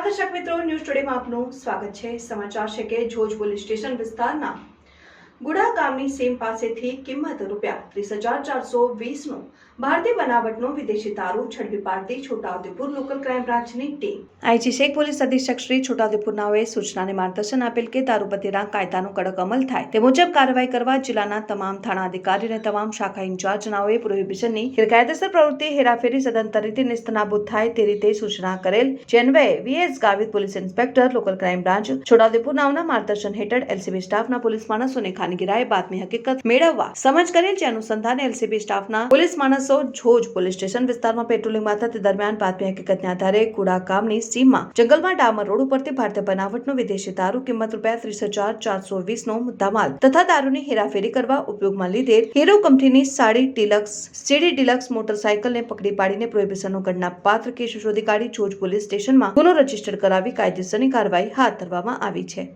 નમસ્કાર દર્શક મિત્રો, ન્યૂઝ ટુડેમાં આપનું સ્વાગત છે. સમાચાર છે કે જોજ પોલીસ સ્ટેશન વિસ્તારના ગુડા ગામની સીમ પાસેથી કિંમત રૂપિયા ત્રીસ હજાર ચારસો વીસનો ભારતીય બનાવટનો વિદેશી દારૂ ઝડપી પાડતી છોટાઉદેપુર લોકલ ક્રાઇમ બ્રાન્ચની ટીમ. આઈજી શેખ પોલીસ અધિક્ષક શ્રી છોટાઉદેપુરનાઓએ સૂચનાને માર્ગદર્શન આપેલ કે દારૂપતિના કાયદાનો કડક અમલ થાય તે મુજબ કાર્યવાહી કરવા જિલ્લાના તમામ થાણા અધિકારી અને તમામ શાખા ઇન્ચાર્જનાઓએ પ્રોહિબિશનની ગેરકાયદેસર પ્રવૃત્તિ, હેરાફેરી સદંતર રીતે નિસ્તનાબૂદ થાય તે રીતે સૂચના કરેલ જે VS Gavit police inspector local crime branch છોટાઉદેપુરનાઓના માર્ગદર્શન હેઠળ એલસીબી સ્ટાફના પોલીસ માણસોને ખાનગીરાએ બાતમી હકીકત મેળવવા સમજ કરેલ જે અનુસંધાને એલસીબી સ્ટાફના પોલીસ માણસો જોજ પોલીસ સ્ટેશન વિસ્તારમાં પેટ્રોલિંગમાં હતા તે દરમિયાન બાતમી હકીકતને આધારે કુડા ગામની સીમમાં જંગલમાં ડામર રોડ ઉપરથી ભારતીય બનાવટનો વિદેશી દારૂ કિંમત રૂપિયા ત્રીસ હજાર ચારસો વીસનો મુદ્દામાલ તથા દારૂની હેરાફેરી કરવા ઉપયોગમાં લીધેલ હીરો કંપનીની સાડી ડિલક્સ, સીડી ડિલક્સ મોટરસાયકલને પકડી પાડીને પ્રોહિબિશનનો ગણના પાત્ર કેસ શોધી કાઢી જોજ પોલીસ સ્ટેશનમાં ગુનો રજિસ્ટર કરાવી કાયદેસરની કાર્યવાહી હાથ ધરવામાં આવી છે.